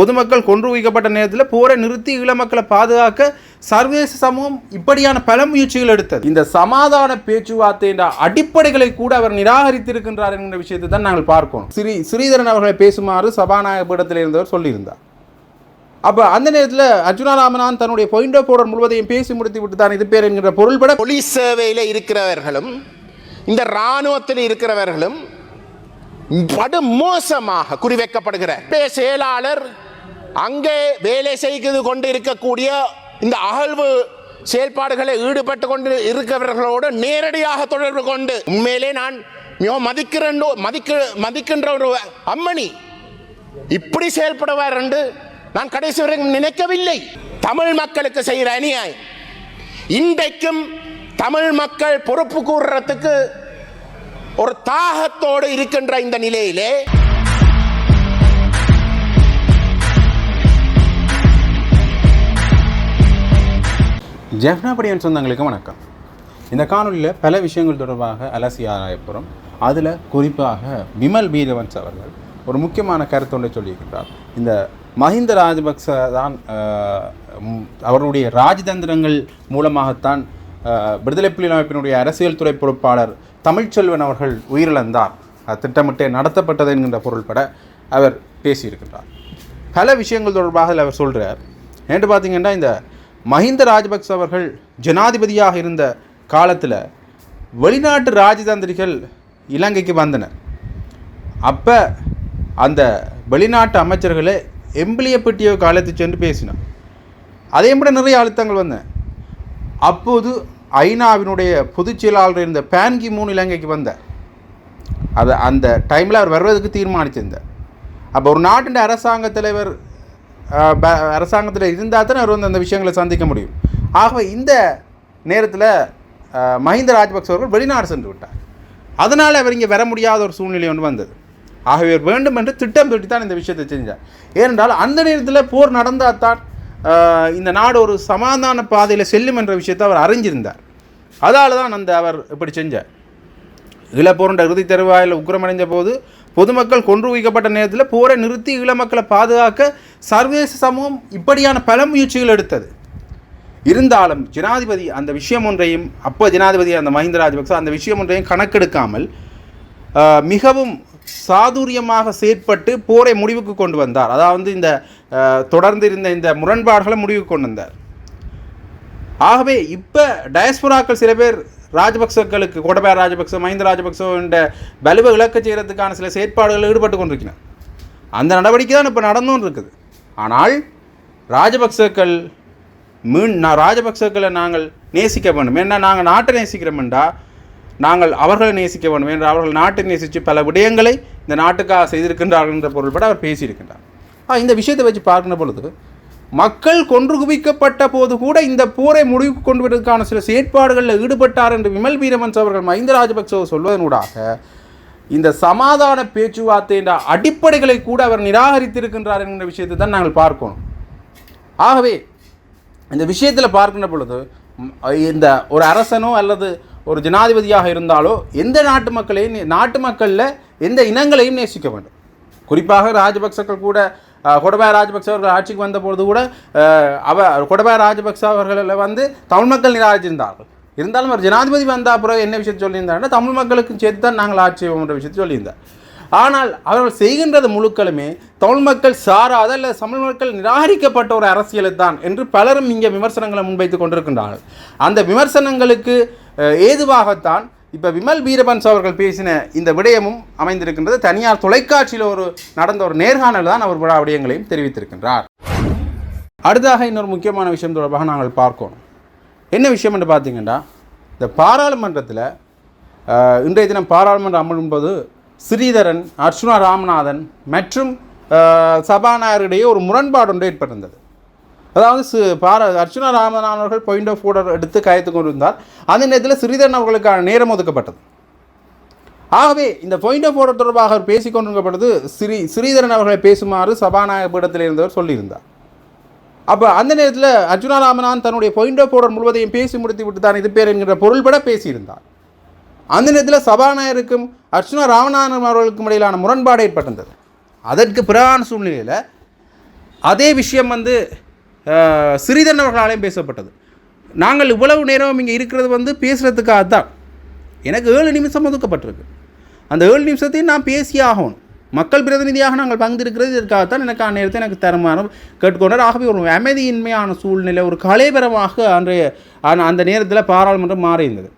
பொதுமக்கள் கொன்று வைக்கப்பட்ட நேரத்தில் போரை நிறுத்தி ஈழமக்களை பாதுகாக்க சர்வதேச சமூகம் இப்படியான பல முயற்சிகள் எடுத்தது. இந்த சமாதான பேச்சுவார்த்தையின் அடிப்படைகளை கூட அவர் நிராகரித்திருக்கின்றார் என்கிற விஷயத்தை தான் நாங்கள் பார்க்கணும். ஸ்ரீ ஸ்ரீதரன் அவர்களை பேசுமாறு சபாநாயகபீடத்தில் இருந்தவர் சொல்லியிருந்தார். அப்போ அந்த நேரத்தில் அர்ஜுனா ராமநாதன் தன்னுடைய பாயிண்ட் ஆஃப் ஆர்டர் முழுவதையும் பேசி முடித்து விட்டு தான் இது பேர் என்கிற பொருள்பட போலீஸ் சேவையில் இருக்கிறவர்களும் இந்த இராணுவத்தில் இருக்கிறவர்களும் படு மோசமாக பே செயலாளர் அங்கே வேலை செய்து கொண்டு இருக்கக்கூடிய இந்த அகழ்வு செயல்பாடுகளை ஈடுபட்டு கொண்டு இருக்கிறவர்களோடு நேரடியாக தொடர்பு கொண்டு உண்மையிலே நான் மிகவும் மதிக்கிறேன் மதிக்க மதிக்கின்ற ஒரு அம்மணி. இப்படி செயல்படுவார் என்று நான் கடைசி வரை நினைக்கவில்லை. தமிழ் மக்களுக்கு செய்கிற அநியாயம். இன்றைக்கும் தமிழ் மக்கள் பொறுப்பு கூறுறதுக்கு ஒரு தாகத்தோடு இருக்கின்ற இந்த நிலையிலே ஜெஃப்னாபடியன் சொந்தங்களுக்கு வணக்கம். இந்த காணொலியில் பல விஷயங்கள் தொடர்பாக அலசி ஆராயப்புறம். அதில் குறிப்பாக விமல் பீரவன்ஸ் அவர்கள் ஒரு முக்கியமான கருத்தொன்றை சொல்லியிருக்கிறார். இந்த மஹிந்த ராஜபக்ச தான் அவருடைய ராஜதந்திரங்கள் மூலமாகத்தான் விடுதலை புலி அமைப்பினுடைய அரசியல் துறை பொறுப்பாளர் தமிழ்ச்செல்வன் அவர்கள் உயிரிழந்தார். திட்டமிட்டே நடத்தப்பட்டது என்கின்ற பொருள்பட அவர் பேசியிருக்கின்றார். பல விஷயங்கள் தொடர்பாக அதில் அவர் சொல்கிறார் ஏன்னு பார்த்தீங்கன்னா இந்த மஹிந்த ராஜபக்ச அவர்கள் ஜனாதிபதியாக இருந்த காலத்தில் வெளிநாட்டு ராஜதந்திரிகள் இலங்கைக்கு வந்தனர். அப்போ அந்த வெளிநாட்டு அமைச்சர்களே எம்பிளியப்பட்டியோ காலத்து சென்று பேசினார். அதே விட நிறைய அழுத்தங்கள் வந்தேன். அப்போது ஐநாவினுடைய பொதுச் செயலாளர் இருந்த பேன்கி மூணு இலங்கைக்கு வந்தார். அதை அந்த டைமில் அவர் வருவதற்கு தீர்மானிச்சிருந்தார். அப்போ ஒரு நாட்டின் அரசாங்க தலைவர் அரசாங்கத்தில் இருந்தால் தான் அவர் வந்து அந்த விஷயங்களை சந்திக்க முடியும். ஆகவே இந்த நேரத்தில் மஹிந்த ராஜபக்சே அவர்கள் வெளிநாடு சென்று விட்டார். அதனால் அவர் இங்கே வர முடியாத ஒரு சூழ்நிலை ஒன்று வந்தது. ஆகவே வேண்டும் என்று திட்டம் தீட்டி தான் இந்த விஷயத்தை செஞ்சார். ஏனென்றால் அந்த நேரத்தில் போர் நடந்தால் தான் இந்த நாடு ஒரு சமாதான பாதையில் செல்லும் என்ற விஷயத்தை அவர் அறிஞ்சிருந்தார். அதால தான் அந்த அவர் இப்படி செஞ்சார். ஈழப்போருண்ட இறுதி தருவாயில் உக்கிரமடைந்த போது பொதுமக்கள் கொன்று வைக்கப்பட்ட நேரத்தில் போரை நிறுத்தி ஈழமக்களை பாதுகாக்க சர்வதேச சமூகம் இப்படியான பல முயற்சிகள் எடுத்தது. இருந்தாலும் ஜனாதிபதி அந்த விஷயம் ஒன்றையும் அப்போ ஜனாதிபதி அந்த மஹிந்த ராஜபக்ச அந்த விஷயம் ஒன்றையும் கணக்கெடுக்காமல் மிகவும் சாதுரியமாக செயற்பட்டு போரை முடிவுக்கு கொண்டு வந்தார். அதாவது இந்த தொடர்ந்து இருந்த இந்த முரண்பாடுகளை முடிவுக்கு கொண்டு வந்தார். ஆகவே இப்போ டயஸ்புராக்கள் சில பேர் ராஜபக்சக்களுக்கு கோடபாய ராஜபக்ச மஹிந்த ராஜபக்ச என்ற வலுவை இழக்க செய்கிறதுக்கான சில செயற்பாடுகளில் ஈடுபட்டு கொண்டிருக்கிறார். அந்த நடவடிக்கை தான் இப்போ நடந்தும் இருக்குது. ஆனால் ராஜபக்சக்கள் மீன் நான் ராஜபக்சக்களை நாங்கள் நேசிக்க வேண்டும். ஏன்னா நாங்கள் நாட்டை நேசிக்கிறோம்டா நாங்கள் அவர்களை நேசிக்க வேண்டும். என்று அவர்கள் நாட்டை நேசித்து பல விடயங்களை இந்த நாட்டுக்காக செய்திருக்கின்றார்கள் என்ற பொருள்பட அவர் பேசியிருக்கின்றார். இந்த விஷயத்தை வச்சு பார்க்கிற பொழுது மக்கள் கொன்று குவிக்கப்பட்ட போது கூட இந்த போரை முடிவுக்கு கொண்டு வருவதற்கான சில செயற்பாடுகளில் ஈடுபட்டார் என்று விமல் வீரமன்ஸ் அவர்கள் மஹிந்த ராஜபக்ச சொல்வதனூடாக இந்த சமாதான பேச்சுவார்த்தையின் அடிப்படைகளை கூட அவர் நிராகரித்திருக்கின்றார் என்கிற விஷயத்தை தான் நாங்கள் பார்க்கணும். ஆகவே இந்த விஷயத்தில் பார்க்கின்ற பொழுது இந்த ஒரு அரசனோ அல்லது ஒரு ஜனாதிபதியாக இருந்தாலோ எந்த நாட்டு மக்களையும் நாட்டு மக்களில் எந்த இனங்களையும் நேசிக்க வேண்டும். குறிப்பாக ராஜபக்சக்கள் கூட கொடபாய ராஜபக்ச அவர்கள் ஆட்சிக்கு வந்த கூட அவ கொடபாய ராஜபக்ச அவர்களை வந்து தமிழ் மக்கள் நிராகரிச்சிருந்தார்கள். இருந்தாலும் அவர் ஜனாதிபதி வந்த அப்புறம் என்ன விஷயத்தை சொல்லியிருந்தாருன்னா தமிழ் மக்களுக்கும் சேர்த்து தான் நாங்கள் ஆட்சி செய்வோம்ன்ற விஷயத்தை சொல்லியிருந்தார். ஆனால் அவர்கள் செய்கின்றது முழுக்களுமே தமிழ் மக்கள் சாராத அல்ல தமிழ் மக்கள் நிராகரிக்கப்பட்ட ஒரு அரசியலை தான் என்று பலரும் இங்கே விமர்சனங்களை முன்வைத்து கொண்டிருக்கின்றார்கள். அந்த விமர்சனங்களுக்கு ஏதுவாகத்தான் இப்போ விமல் வீரபன்ஸ் அவர்கள் பேசின இந்த விடயமும் அமைந்திருக்கின்றது. தனியார் தொலைக்காட்சியில் ஒரு நடந்த ஒரு நேர்காணல் தான் அவர் விழா விடயங்களையும் தெரிவித்திருக்கின்றார். அடுத்தாக இன்னொரு முக்கியமான விஷயம் தொடர்பாக நாங்கள் பார்க்கணும். என்ன விஷயம் என்று பார்த்தீங்கன்னா இந்த பாராளுமன்றத்தில் இன்றைய தினம் பாராளுமன்றம் அமரும்போது ஸ்ரீதரன் அர்ச்சுனா ராமநாதன் மற்றும் சபாநாயகரிடையே ஒரு முரண்பாடு ஒன்று ஏற்பட்டிருந்தது. அதாவது சு பார அர்ச்சுனா ராமநாதன் அவர்கள் பாயிண்ட் ஆஃப் ஆர்டர் எடுத்து காய்த்து கொண்டிருந்தார். அந்த நேரத்தில் ஸ்ரீதரன் அவர்களுக்கான நேரம் ஒதுக்கப்பட்டது. ஆகவே இந்த பாயிண்ட் ஆஃப் ஆர்டர் தொடர்பாக அவர் பேசிக் கொண்டிருக்கப்பட்டது ஸ்ரீ ஸ்ரீதரன் அவர்களை பேசுமாறு சபாநாயக பீடத்தில் இருந்தவர் சொல்லியிருந்தார். அப்போ அந்த நேரத்தில் அர்ஜுனா ராமநாதன் தன்னுடைய பாயிண்ட் ஆஃப் ஆர்டர் முழுவதையும் பேசி முடித்து விட்டு தான் இது பேர் என்கிற பொருள்பட பேசியிருந்தார். அந்த நேரத்தில் சபாநாயகருக்கும் அர்ச்சுனா ராமநாதன் அவர்களுக்கும் இடையிலான முரண்பாடு ஏற்பட்டிருந்தது. அதற்கு பிறகான சூழ்நிலையில் அதே விஷயம் வந்து சிறிதன் அவர்களாலையும் பேசப்பட்டது. நாங்கள் இவ்வளவு நேரம் இங்கே இருக்கிறது வந்து பேசுகிறதுக்காக தான் எனக்கு ஏழு நிமிஷம் ஒதுக்கப்பட்டிருக்கு. அந்த ஏழு நிமிஷத்தையும் நான் பேசியே ஆகணும். மக்கள் பிரதிநிதியாக நாங்கள் பங்கிருக்கிறது இதற்காகத்தான் எனக்கு அந்நேரத்தை எனக்கு தருமானம் கேட்டுக்கொண்டார். ஆகவே ஒரு அமைதியின்மையான சூழ்நிலை ஒரு கலைபரமாக அன்றைய அந்த- அந்த நேரத்தில் பாராளுமன்றம் மாறி இருந்தது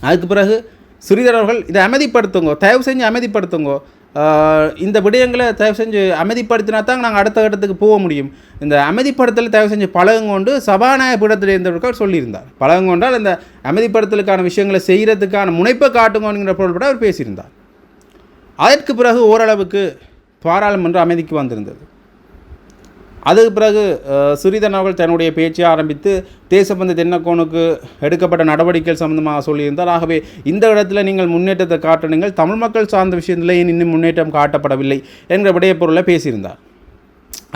அதுக்கு பிறகு சிறிதரவர்கள் இதை அமைதிப்படுத்துங்க தயவு செஞ்சு அமைதிப்படுத்துங்க இந்த விடயங்களை தயவு செஞ்சு அமைதிப்படுத்தினா தான் நாங்கள் அடுத்த கட்டத்துக்கு போக முடியும். இந்த அமைதிப்படுத்தல் தயவு செஞ்சு பழகங்கொண்டு சபாநாயக பீடத்தில் இருந்தவர்கள் சொல்லியிருந்தார். பழகங்கொண்டால் இந்த அமைதிப்படுத்தலுக்கான விஷயங்களை செய்கிறதுக்கான முனைப்பை காட்டுங்கங்கிற பொருள்பட அவர் பேசியிருந்தார். அதற்கு பிறகு ஓரளவுக்கு பாராளுமன்ற அமைதிக்கு வந்திருந்தது. அதுக்கு பிறகு சுரிதன் அவர்கள் தன்னுடைய பேச்சை ஆரம்பித்து தேசபந்து தென்னக்கோனுக்கு எடுக்கப்பட்ட நடவடிக்கைகள் சம்பந்தமாக சொல்லியிருந்தார். ஆகவே இந்த இடத்துல நீங்கள் முன்னேற்றத்தை காட்டுனீங்கள் தமிழ் மக்கள் சார்ந்த விஷயத்தில் ஏன் இன்னும் முன்னேற்றம் காட்டப்படவில்லை என்கிற விடைய பொருளை பேசியிருந்தார்.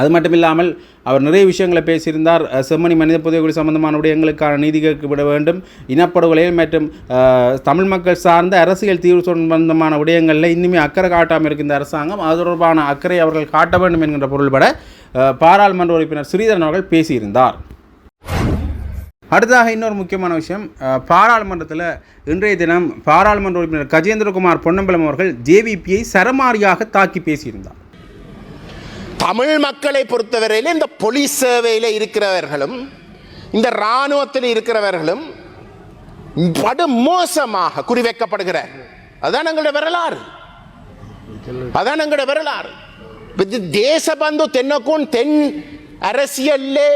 அது மட்டும் இல்லாமல் அவர் நிறைய விஷயங்களை பேசியிருந்தார். செம்மணி மனித புதைகுழி சம்பந்தமான விடயங்களுக்கான நீதி விட வேண்டும். இனப்படுகொலைகள் மற்றும் தமிழ் மக்கள் சார்ந்த அரசியல் தீர்வு சம்பந்தமான விடயங்களில் இன்னுமே அக்கறை காட்டாமல் இருக்கின்ற அரசாங்கம் அது தொடர்பான அக்கறை அவர்கள் காட்ட வேண்டும் என்கின்ற பொருள்பட பாராளுமன்ற உறுப்பினர் ஸ்ரீதரன் அவர்கள் பேசியிருந்தார். அடுத்ததாக இன்னொரு முக்கியமான விஷயம் பாராளுமன்றத்தில் இன்றைய தினம் பாராளுமன்ற உறுப்பினர் கஜேந்திரகுமார் பொன்னம்பலம் அவர்கள் ஜேவிபியை சரமாரியாக தாக்கி பேசியிருந்தார். தமிழ் மக்களை பொறுத்தவரையில் இந்த போலீஸ் சேவையில் இருக்கிறவர்களும் இந்த இராணுவத்தில் இருக்கிறவர்களும் படு மோசமாக குறிவைக்கப்படுகிறார் அதான் எங்களுடைய வரலாறு. அதான் எங்களுடைய வரலாறு. தேசபந்து தென்னக்கும் தென் அரசியல்லே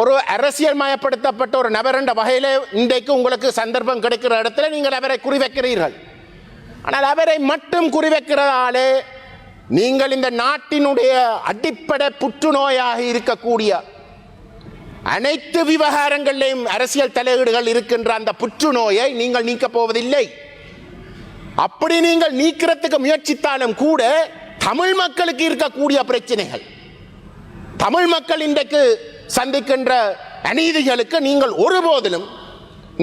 ஒரு அரசியல் மயப்படுத்தப்பட்ட ஒரு நபர் என்ற வகையில் இன்றைக்கு உங்களுக்கு சந்தர்ப்பம் கிடைக்கிற இடத்துல நீங்கள் அவரை குறிவைக்கிறீர்கள். ஆனால் அவரை மட்டும் குறிவைக்கிறதாலே நீங்கள் இந்த நாட்டினுடைய அடிப்படை புற்றுநோயாக இருக்கக்கூடிய அனைத்து விவகாரங்களிலும் அரசியல் தலையீடுகள் இருக்கின்ற அந்த புற்றுநோயை நீங்கள் நீக்கப் போவதில்லை. அப்படி நீங்கள் நீக்கிறதுக்கு முயற்சித்தாலும் கூட தமிழ் மக்களுக்கு இருக்கக்கூடிய பிரச்சனைகள். தமிழ் மக்கள் இன்றைக்கு சந்திக்கின்ற அநீதிகளுக்கு நீங்கள் ஒருபோதிலும்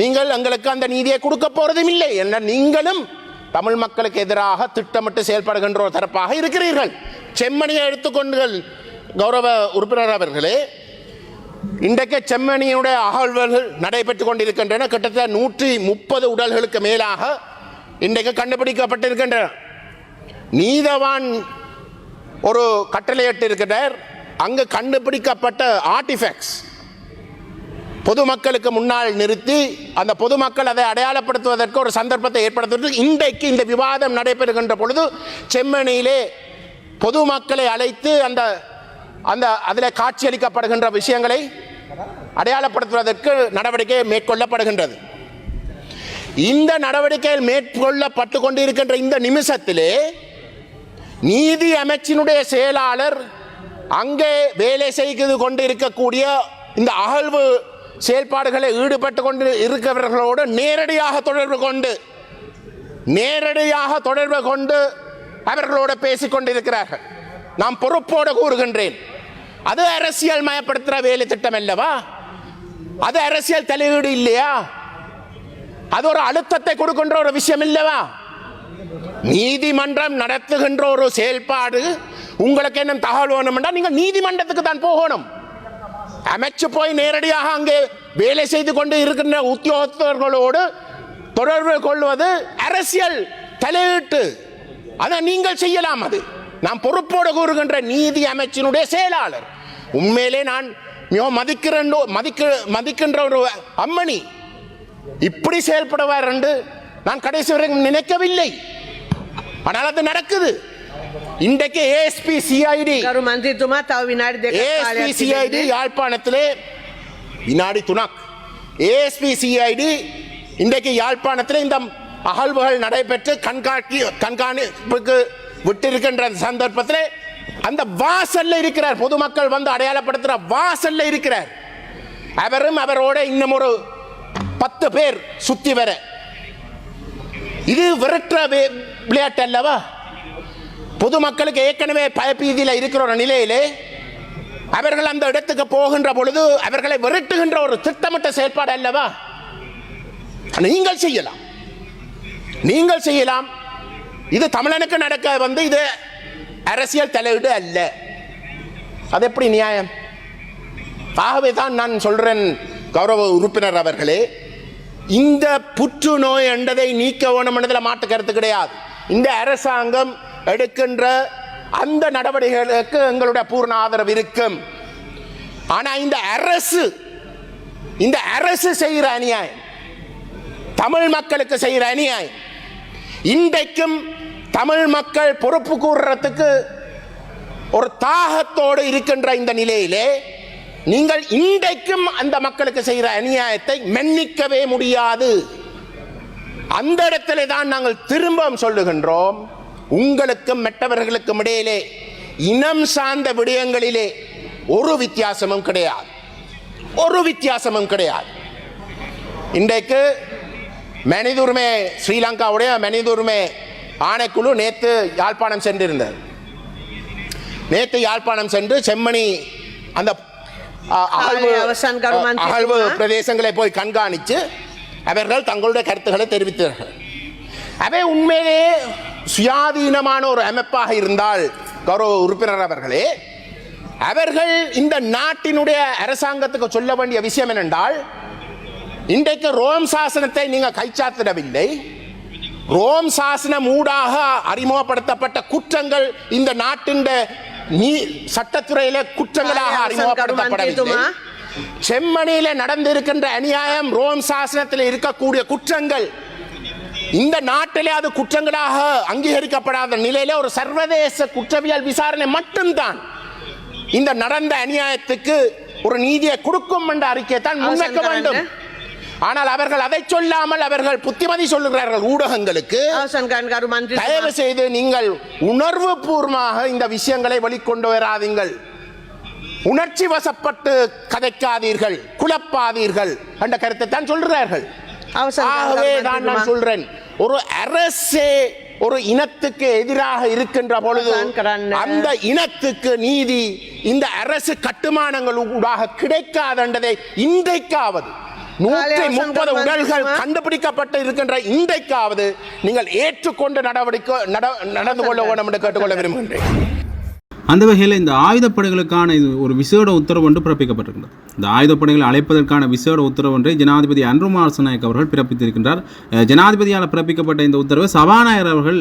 நீங்கள் எங்களுக்கு அந்த நீதியை கொடுக்க போறதும் இல்லை என்ன நீங்களும் தமிழ் மக்களுக்கு எதிராக திட்டமிட்டு செயல்படுகின்ற ஒரு தரப்பாக இருக்கிறீர்கள். செம்மணியை எடுத்துக்கொண்டுகள் கௌரவ உறுப்பினர் அவர்களே இன்றைக்கு செம்மணியுடைய அகழ்வுகள் நடைபெற்றுக் கொண்டிருக்கின்றன. கிட்டத்தட்ட நூற்றி முப்பது உடல்களுக்கு மேலாக இன்றைக்கு கண்டுபிடிக்கப்பட்டிருக்கின்றன. நீதவான் ஒரு கட்டளையிட்டு இருக்கிறார் அங்கு கண்டுபிடிக்கப்பட்ட ஆர்டிஃபேக்ட்ஸ் பொதுமக்களுக்கு முன்னால் நிறுத்தி அந்த பொதுமக்கள் அதை அடையாளப்படுத்துவதற்கு ஒரு சந்தர்ப்பத்தை ஏற்படுத்துவதற்கு இன்றைக்கு இந்த விவாதம் நடைபெறுகின்ற பொழுது செம்மணியிலே பொதுமக்களை அழைத்து அந்த அந்த அதில் காட்சியளிக்கப்படுகின்ற விஷயங்களை அடையாளப்படுத்துவதற்கு நடவடிக்கை மேற்கொள்ளப்படுகின்றது. இந்த நடவடிக்கைகள் மேற்கொள்ளப்பட்டு கொண்டிருக்கின்ற இந்த நிமிஷத்திலே நீதி அமைச்சினுடைய செயலாளர் அங்கே வேலை செய்து கொண்டு இருக்கக்கூடிய இந்த அகழ்வு செயல்பாடுகளை ஈடுபட்டு கொண்டு இருக்கிறவர்களோடு நேரடியாக தொடர்பு கொண்டு நேரடியாக தொடர்பு கொண்டு அவர்களோடு பேசிக் கொண்டிருக்கிறார்கள். நான் பொறுப்போடு கூறுகின்றேன் அது அரசியல் மயப்படுத்துகிற வேலை திட்டம் அல்லவா? அது அரசியல் தலையீடு இல்லையா? அது ஒரு அழுத்தத்தை கொடுக்கின்ற ஒரு விஷயம் இல்லவா? நீதிமன்றம் நடத்துகின்ற ஒரு செயல்பாடு உங்களுக்கு என்ன தகவல் வேணும்னா நீங்கள் நீதிமன்றத்துக்கு தான் போகணும். அமைச்சு போய் நேரடியாக அங்கே வேலை செய்து கொண்டு இருக்கின்ற உத்தியோகத்தர்களோடு தொடர்பு கொள்வது அரசியல் தலையீட்டு. அதை நீங்கள் செய்யலாம் அது. நான் பொறுப்போடு கூறுகின்ற நீதி அமைச்சினுடைய செயலாளர். உண்மையிலே நான் மிகவும் மதிக்கிறேன் மதிக்க மதிக்கின்ற ஒரு அம்மணி. இப்படி செயல்படுவார் என்று நான் கடைசி வரை நினைக்கவில்லை. ஆனால் அது நடக்குது. இன்றைக்கு ஏஎஸ்பி சிஐடி மந்திரித்துமா தவ வினாடி ஏஎஸ்பி சிஐடி யாழ்ப்பாணத்திலே வினாடி துணாக். ஏஎஸ்பி சிஐடி இன்றைக்கு யாழ்ப்பாணத்தில் இந்த அகழ்வுகள் நடைபெற்று கண்காட்சி கண்காணிப்புக்கு விட்டிருக்கின்ற சந்தர்ப்பத்தில் அந்த வாசல்ல இருக்கிறார். பொதுமக்கள் வந்து அடையாளப்படுத்துகிற வாசல்ல இருக்கிறார். அவரும் அவரோட இன்னும் ஒரு பத்து பேர் சுத்தி வர. இது விரட்டுற விளையாட்டு அல்லவா பொதுமக்களுக்கு ஏற்கனவே பயப்பீதியில் இருக்கிற ஒரு நிலையிலே அவர்கள் அந்த இடத்துக்கு போகின்ற பொழுது அவர்களை விரட்டுகின்ற ஒரு திட்டமிட்ட செயல்பாடு அல்லவா நீங்கள் செய்யலாம். நீங்கள் செய்யலாம். இது தமிழனுக்கு நடக்க வந்து இது அரசியல் தலையீடு அல்ல. அது எப்படி நியாயம்? ஆகவே தான் நான் சொல்றேன் கௌரவ உறுப்பினர் அவர்களே. இந்த புற்றுநோய் என்றதை நீக்க வேணும் என்றதில் மாட்டு கருத்து கிடையாது. இந்த அரசாங்கம் எடுக்கின்ற அந்த நடவடிக்கைகளுக்கு எங்களுடைய பூர்ண ஆதரவு இருக்கும். ஆனா இந்த அரசு இந்த அரசு செய்கிற அநியாயம் தமிழ் மக்களுக்கு செய்கிற அநியாயம் இன்றைக்கும் தமிழ் மக்கள் பொறுப்பு கூறுறதுக்கு ஒரு தாகத்தோடு இருக்கின்ற இந்த நிலையிலே நீங்கள் இன்றைக்கும் அந்த மக்களுக்கு செய்கிற அநியாயத்தை மன்னிக்கவே முடியாது. அந்த இடத்திலே தான் நாங்கள் திரும்பவும் சொல்லுகின்றோம் உங்களுக்கும் மற்றவர்களுக்கும் இடையிலே இனம் சார்ந்த விடயங்களிலே ஒரு வித்தியாசமும் கிடையாது. ஒரு வித்தியாசமும் கிடையாது. இன்றைக்கு மனித உரிமை ஸ்ரீலங்காவுடைய மனித உரிமை ஆணைக்குழு நேற்று யாழ்ப்பாணம் சென்றிருந்தது. நேற்று யாழ்ப்பாணம் சென்று செம்மணி அந்த அகழ்வு அகழ்வு? பிரதேசங்களை போய் கண்காணித்து அவர்கள் தங்களுடைய கருத்துக்களை தெரிவித்தார்கள். அவை உண்மையிலேயே சுயாதீனமான ஒரு அமைப்பாக இருந்தால் கௌரவ உறுப்பினர் அவர்களே அவர்கள் இந்த நாட்டினுடைய அரசாங்கத்துக்கு சொல்ல வேண்டிய விஷயம் என்னென்றால் இன்றைக்கு ரோம் சாசனத்தை நீங்கள் கைச்சாத்திடவில்லை. ரோம் சாசனம் ஊடாக அறிமுகப்படுத்தப்பட்ட குற்றங்கள் இந்த நாட்டின் நீ சட்டத்துறையில குற்றங்களாக அறிமுகப்படுத்தப்படவில்லை. செம்மணியில் நடந்திருக்கின்ற அநியாயம் ரோம் சாசனத்தில் இருக்கக்கூடிய குற்றங்கள். இந்த நாட்டிலே அது குற்றங்களாக அங்கீகரிக்கப்படாத நிலையில ஒரு சர்வதேச குற்றவியல் விசாரணை மட்டும்தான். இந்த நடந்த அநியாயத்துக்கு ஒரு நீதியை கொடுக்கும் என்ற அறிக்கையை தான் முன்வைக்க வேண்டும். ஆனால் அவர்கள் அதை சொல்லாமல் அவர்கள் புத்திமதி சொல்லுகிறார்கள் ஊடகங்களுக்கு. தயவு செய்து நீங்கள் உணர்வு பூர்வமாக இந்த விஷயங்களை வெளிக்கொண்டு வராதீங்கள் உணர்ச்சி வசப்பட்டு கதைக்காதீர்கள் குழப்பாதீர்கள் என்ற கருத்தை தான் சொல்கிறார்கள் ஆகவே தான் நான் சொல்றேன். ஒரு அரசே ஒரு இனத்துக்கு எதிராக இருக்கின்ற பொழுது அந்த இனத்துக்கு நீதி இந்த அரசு கட்டுமானங்கள் ஊடாக கிடைக்காதன்றதை இன்றைக்காவது நூற்றி முப்பது உடல்கள் கண்டுபிடிக்கப்பட்டு இருக்கின்ற இன்றைக்காவது நீங்கள் ஏற்றுக்கொண்டு நடவடிக்கை நடந்து கொள்ள வேண்டும் என்று கேட்டுக்கொள்ள விரும்புகின்றேன். அந்த வகையில் இந்த ஆயுதப்படைகளுக்கான இது ஒரு விசேட உத்தரவு ஒன்று பிறப்பிக்கப்பட்டிருக்கிறது இந்த ஆயுதப்படைகளை அழைப்பதற்கான விசேட உத்தரவு ஒன்றை ஜனாதிபதி அன்ருமார் நாயக் அவர்கள் பிறப்பித்திருக்கின்றார். ஜனாதிபதியால் பிறப்பிக்கப்பட்ட இந்த உத்தரவை சபாநாயகர் அவர்கள்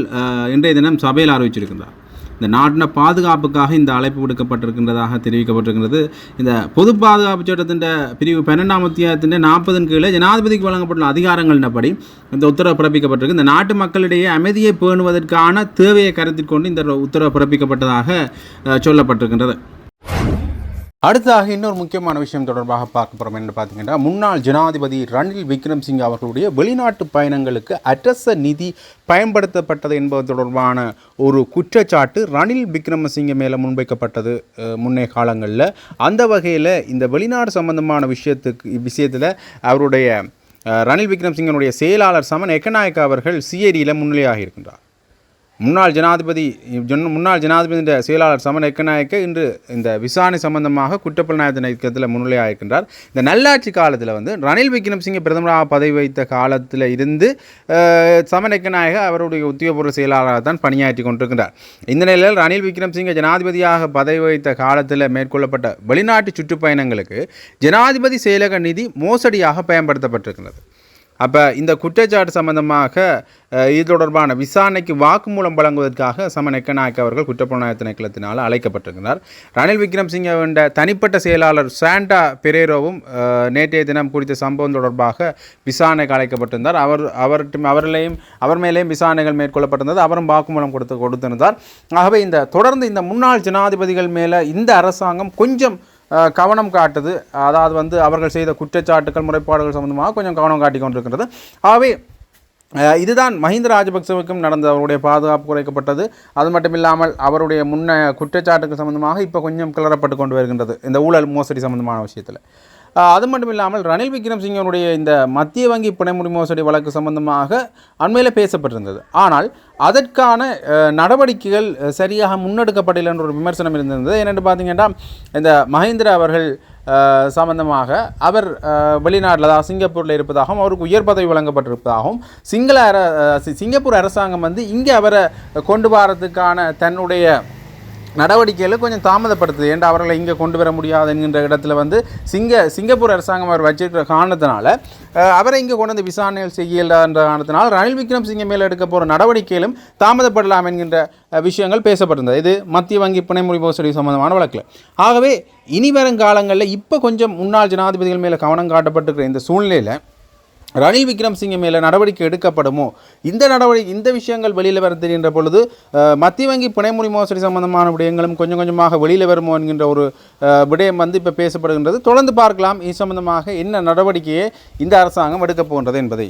இன்றைய தினம் சபையில் அறிவிச்சிருக்கின்றார். இந்த நாட்டின பாதுகாப்புக்காக இந்த அழைப்பு விடுக்கப்பட்டிருக்கின்றதாக தெரிவிக்கப்பட்டிருக்கிறது இந்த பொது பாதுகாப்பு சட்டத்தின் பிரிவு பன்னெண்டாம் அத்தியாயத்தின் நாற்பதின் கீழே ஜனாதிபதிக்கு வழங்கப்பட்டுள்ள அதிகாரங்களின்படி இந்த உத்தரவு பிறப்பிக்கப்பட்டிருக்கு. இந்த நாட்டு மக்களிடையே அமைதியை பேணுவதற்கான தேவையை கருத்தில் கொண்டு இந்த உத்தரவு பிறப்பிக்கப்பட்டதாக சொல்லப்பட்டிருக்கின்றது. அடுத்ததாக இன்னொரு முக்கியமான விஷயம் தொடர்பாக பார்க்க போகிறோம் என்று பார்த்தீங்கன்னா முன்னாள் ஜனாதிபதி ரணில் விக்ரம்சிங் அவர்களுடைய வெளிநாட்டு பயணங்களுக்கு அட்டச நிதி பயன்படுத்தப்பட்டது என்பது தொடர்பான ஒரு குற்றச்சாட்டு ரணில் விக்ரமசிங்க மேலே முன்வைக்கப்பட்டது முன்னே காலங்களில். அந்த வகையில் இந்த வெளிநாடு சம்பந்தமான விஷயத்துக்கு விஷயத்தில் அவருடைய ரணில் விக்ரம்சிங்கனுடைய செயலாளர் சமன் எக்கநாயக்க அவர்கள் சிஐடியில் முன்னிலையாக இருக்கின்றார். முன்னாள் ஜனாதிபதி ஜன் முன்னாள் ஜனாதிபதி செயலாளர் சமன் எக்கநாயக்க இன்று இந்த விசாரணை சம்பந்தமாக குற்றப்புலனாய்வு இயக்கத்தில் முன்னிலையாக இருக்கின்றார். இந்த நல்லாட்சி காலத்தில் வந்து ரணில் விக்ரம்சிங்க பிரதமராக பதவி வைத்த காலத்தில் இருந்து சமன் எக்கநாயக அவருடைய உத்தியோகபூர்வ செயலாளராக தான் பணியாற்றி கொண்டிருக்கின்றார். இந்த நிலையில் ரணில் விக்ரம்சிங்க ஜனாதிபதியாக பதவி வைத்த காலத்தில் மேற்கொள்ளப்பட்ட வெளிநாட்டு சுற்றுப்பயணங்களுக்கு ஜனாதிபதி செயலக நிதி மோசடியாக பயன்படுத்தப்பட்டிருக்கிறது அப்போ இந்த குற்றச்சாட்டு சம்பந்தமாக இது தொடர்பான விசாரணைக்கு வாக்குமூலம் வழங்குவதற்காக சமன் எக்கநாயக் அவர்கள் குற்றப்புலனாய்வு திணைக்களத்தினால் அழைக்கப்பட்டிருக்கிறார். ரணில் விக்ரம்சிங்க என்ற தனிப்பட்ட செயலாளர் சாண்டா பெரேரோவும் நேற்றைய தினம் குறித்த சம்பவம் தொடர்பாக விசாரணைக்கு அழைக்கப்பட்டிருந்தார். அவர் அவர்கிட்ட அவர்களையும் அவர் மேலேயும் விசாரணைகள் மேற்கொள்ளப்பட்டிருந்தது. அவரும் வாக்குமூலம் கொடுத்து கொடுத்திருந்தார். ஆகவே இந்த தொடர்ந்து இந்த முன்னாள் ஜனாதிபதிகள் மேலே இந்த அரசாங்கம் கொஞ்சம் கவனம் காட்டுது. அதாவது வந்து அவர்கள் செய்த குற்றச்சாட்டுகள் முறைப்பாடுகள் சம்பந்தமாக கொஞ்சம் கவனம் காட்டி கொண்டிருக்கிறது ஆகவே இதுதான் மஹிந்த ராஜபக்சவுக்கும் நடந்த அவருடைய பாதுகாப்பு குறைக்கப்பட்டது. அது மட்டும் இல்லாமல் அவருடைய முன்ன குற்றச்சாட்டுகள் சம்பந்தமாக இப்போ கொஞ்சம் கிளறப்பட்டு கொண்டு வருகின்றது. இந்த ஊழல் மோசடி சம்பந்தமான விஷயத்தில். அது மட்டும் இல்லாமல் ரணில் விக்ரம்சிங்கனுடைய இந்த மத்திய வங்கி பிணைமுடி மோசடி வழக்கு சம்பந்தமாக அண்மையில் பேசப்பட்டிருந்தது. ஆனால் அதற்கான நடவடிக்கைகள் சரியாக முன்னெடுக்கப்படவில்லை என்ற ஒரு விமர்சனம் இருந்திருந்தது. என்னென்று பார்த்தீங்கன்னா இந்த மஹேந்திரா அவர்கள் சம்பந்தமாக அவர் வெளிநாட்டில் அதாவது சிங்கப்பூரில் இருப்பதாகவும் அவருக்கு உயர் பதவி வழங்கப்பட்டிருப்பதாகவும் சிங்கள அர சி- சிங்கப்பூர் அரசாங்கம் வந்து இங்கே அவரை கொண்டு வரதுக்கான தன்னுடைய நடவடிக்கையில் கொஞ்சம் தாமதப்படுத்துது. ஏன்டா அவர்களை இங்கே கொண்டு வர முடியாது என்கின்ற இடத்துல வந்து சிங்க சிங்கப்பூர் அரசாங்கம் அவர் வச்சிருக்கிற காரணத்தினால அவரை இங்கே கொண்டு வந்து விசாரணைகள் செய்யலான்ற காரணத்தினால் ரணில் விக்ரம் சிங்க மேலே எடுக்க போகிற நடவடிக்கையிலும் தாமதப்படலாம் என்கின்ற விஷயங்கள் பேசப்பட்டிருந்தது. இது மத்திய வங்கி பிணைமுறை மோசடி சம்பந்தமான வழக்கில். ஆகவே இனி வரும் காலங்களில் இப்போ கொஞ்சம் முன்னாள் ஜனாதிபதிகள் மேலே கவனம் காட்டப்பட்டிருக்கிற இந்த சூழ்நிலையில் ரணில் விக்ரம்சிங்க மேலே நடவடிக்கை எடுக்கப்படுமோ? இந்த நடவடிக்கை இந்த விஷயங்கள் வெளியில் வர தெரிகின்ற பொழுது மத்திய வங்கி பிணைமுறை மோசடி சம்பந்தமான விடயங்களும் கொஞ்சம் கொஞ்சமாக வெளியில் வருமோ என்கின்ற ஒரு விடயம் வந்து இப்போ பேசப்படுகின்றது. தொடர்ந்து பார்க்கலாம். இது சம்பந்தமாக என்ன நடவடிக்கையை இந்த அரசாங்கம் எடுக்கப் போகின்றது என்பதை.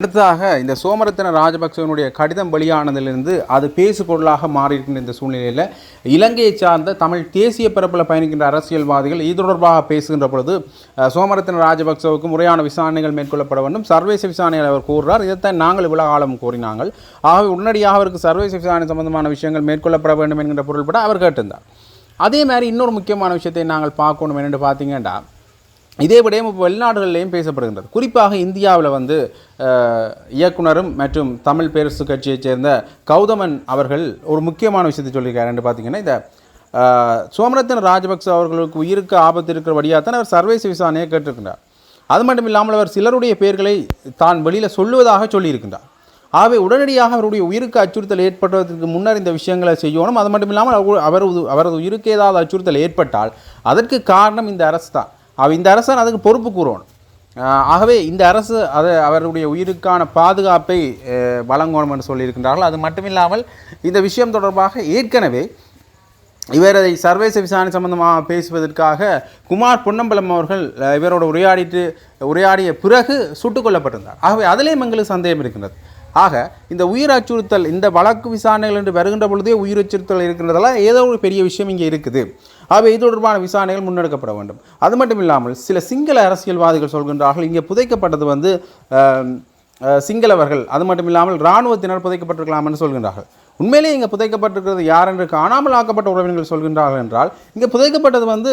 அடுத்ததாக இந்த சோமரத்தன ராஜபக்சவனுடைய கடிதம் வெளியானதிலிருந்து அது பேசு பொருளாக மாறியிருக்கின்ற இந்த சூழ்நிலையில் இலங்கையை சார்ந்த தமிழ் தேசிய பரப்பில் பயணிக்கின்ற அரசியல்வாதிகள் இது தொடர்பாக பேசுகின்ற பொழுது அஹ், சோமரத்தன ராஜபக்சவுக்கு முறையான விசாரணைகள் மேற்கொள்ளப்பட வேண்டும். சர்வதேச விசாரணைகள் அவர் கூறுறார். இதைத்தான் நாங்கள் இவ்வளோ காலம் கூறினாங்கள். ஆகவே உடனடியாக அவருக்கு சர்வதேச விசாரணை சம்பந்தமான விஷயங்கள் மேற்கொள்ளப்பட வேண்டும் என்கின்ற பொருள்பட அவர் கேட்டிருந்தார். அதே மாதிரி இன்னொரு முக்கியமான விஷயத்தை நாங்கள் பார்க்கணும் என்னென்று பார்த்தீங்கன்னா இதே விடயம் இப்போ வெளிநாடுகளிலேயும் பேசப்படுகின்றது. குறிப்பாக இந்தியாவில் வந்து இயக்குனரும் மற்றும் தமிழ் பேரரசு கட்சியைச் சேர்ந்த கௌதமன் அவர்கள் ஒரு முக்கியமான விஷயத்தை சொல்லியிருக்காரு. என்று பார்த்தீங்கன்னா இந்த அஹ், ராஜபக்ச அவர்களுக்கு உயிருக்கு ஆபத்து இருக்கிற வழியாகத்தான் அவர் சர்வேச விசாரணையை கேட்டிருக்கின்றார். அது மட்டும் இல்லாமல் அவர் சிலருடைய பெயர்களை தான் வெளியில் சொல்லுவதாக சொல்லியிருக்கின்றார். ஆகவே உடனடியாக அவருடைய உயிருக்கு அச்சுறுத்தல் ஏற்படுவதற்கு முன்னர் இந்த விஷயங்களை செய்யணும். அது மட்டும் இல்லாமல் அவர் அவரது அவரது உயிருக்கு ஏதாவது அச்சுறுத்தல் ஏற்பட்டால் அதற்கு காரணம் இந்த அரசு தான். அவ இந்த அரசன் அதுக்கு பொறுப்பு கூறணும். ஆகவே இந்த அரசு அதை அவருடைய உயிருக்கான பாதுகாப்பை வழங்கணும் என்று சொல்லியிருக்கின்றார்கள். அது மட்டுமில்லாமல் இந்த விஷயம் தொடர்பாக ஏற்கனவே இவரை சர்வேச விசாரணை சம்பந்தமாக பேசுவதற்காக குமார் பொன்னம்பலம் அவர்கள் இவரோட உரையாடிட்டு உரையாடிய பிறகு சுட்டுக் கொல்லப்பட்டிருந்தார். ஆகவே அதிலேயும் எங்களுக்கு சந்தேகம் இருக்கின்றது. ஆக இந்த உயிர் அச்சுறுத்தல் இந்த வழக்கு விசாரணைகள் என்று வருகின்ற பொழுதே உயிர் அச்சுறுத்தல் இருக்கின்றதெல்லாம் ஏதோ ஒரு பெரிய விஷயம் இங்கே இருக்குது. ஆகவே இது தொடர்பான விசாரணைகள் முன்னெடுக்கப்பட வேண்டும். அது மட்டும் இல்லாமல் சில சிங்கள அரசியல்வாதிகள் சொல்கின்றார்கள் இங்கே புதைக்கப்பட்டது வந்து சிங்களவர்கள். அது மட்டும் இல்லாமல் இராணுவத்தினர் புதைக்கப்பட்டிருக்கலாம் என்று சொல்கின்றார்கள். உண்மையிலேயே இங்கே புதைக்கப்பட்டிருக்கிறது யார் என்று காணாமல் ஆக்கப்பட்ட உறவினர்கள் சொல்கின்றார்கள் என்றால் இங்கே புதைக்கப்பட்டது வந்து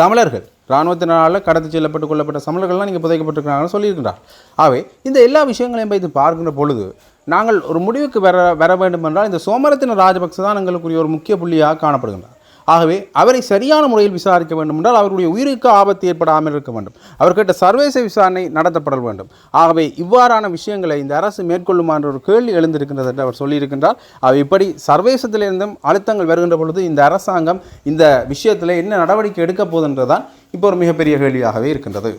தமிழர்கள். இராணுவத்தினரால் கடத்தி செல்லப்பட்டு கொள்ளப்பட்ட தமிழர்கள்லாம் நீங்கள் புதைக்கப்பட்டிருக்கிறாங்கன்னு சொல்லியிருக்கிறார் ஆகவே இந்த எல்லா விஷயங்களையும் வைத்து பார்க்கின்ற பொழுது நாங்கள் ஒரு முடிவுக்கு வர வர வேண்டும் என்றால் இந்த சோமரத்தின ராஜபக்ச தான் எங்களுக்குரிய ஒரு முக்கிய புள்ளியாக காணப்படுகின்றார் ஆகவே அவரை சரியான முறையில் விசாரிக்க வேண்டும் என்றால் அவருடைய உயிருக்கு ஆபத்து ஏற்படாமல் இருக்க வேண்டும். அவர்கிட்ட சர்வேச விசாரணை நடத்தப்பட வேண்டும். ஆகவே இவ்வாறான விஷயங்களை இந்த அரசு மேற்கொள்ளுமா என்ற ஒரு கேள்வி எழுந்திருக்கின்றது என்று அவர் சொல்லியிருக்கின்றார். அவர் இப்படி சர்வேசத்திலிருந்தும் அழுத்தங்கள் வருகின்ற பொழுது இந்த அரசாங்கம் இந்த விஷயத்தில் என்ன நடவடிக்கை எடுக்க போகுதுன்றதுதான் இப்போ ஒரு மிகப்பெரிய கேள்வியாகவே இருக்கின்றது.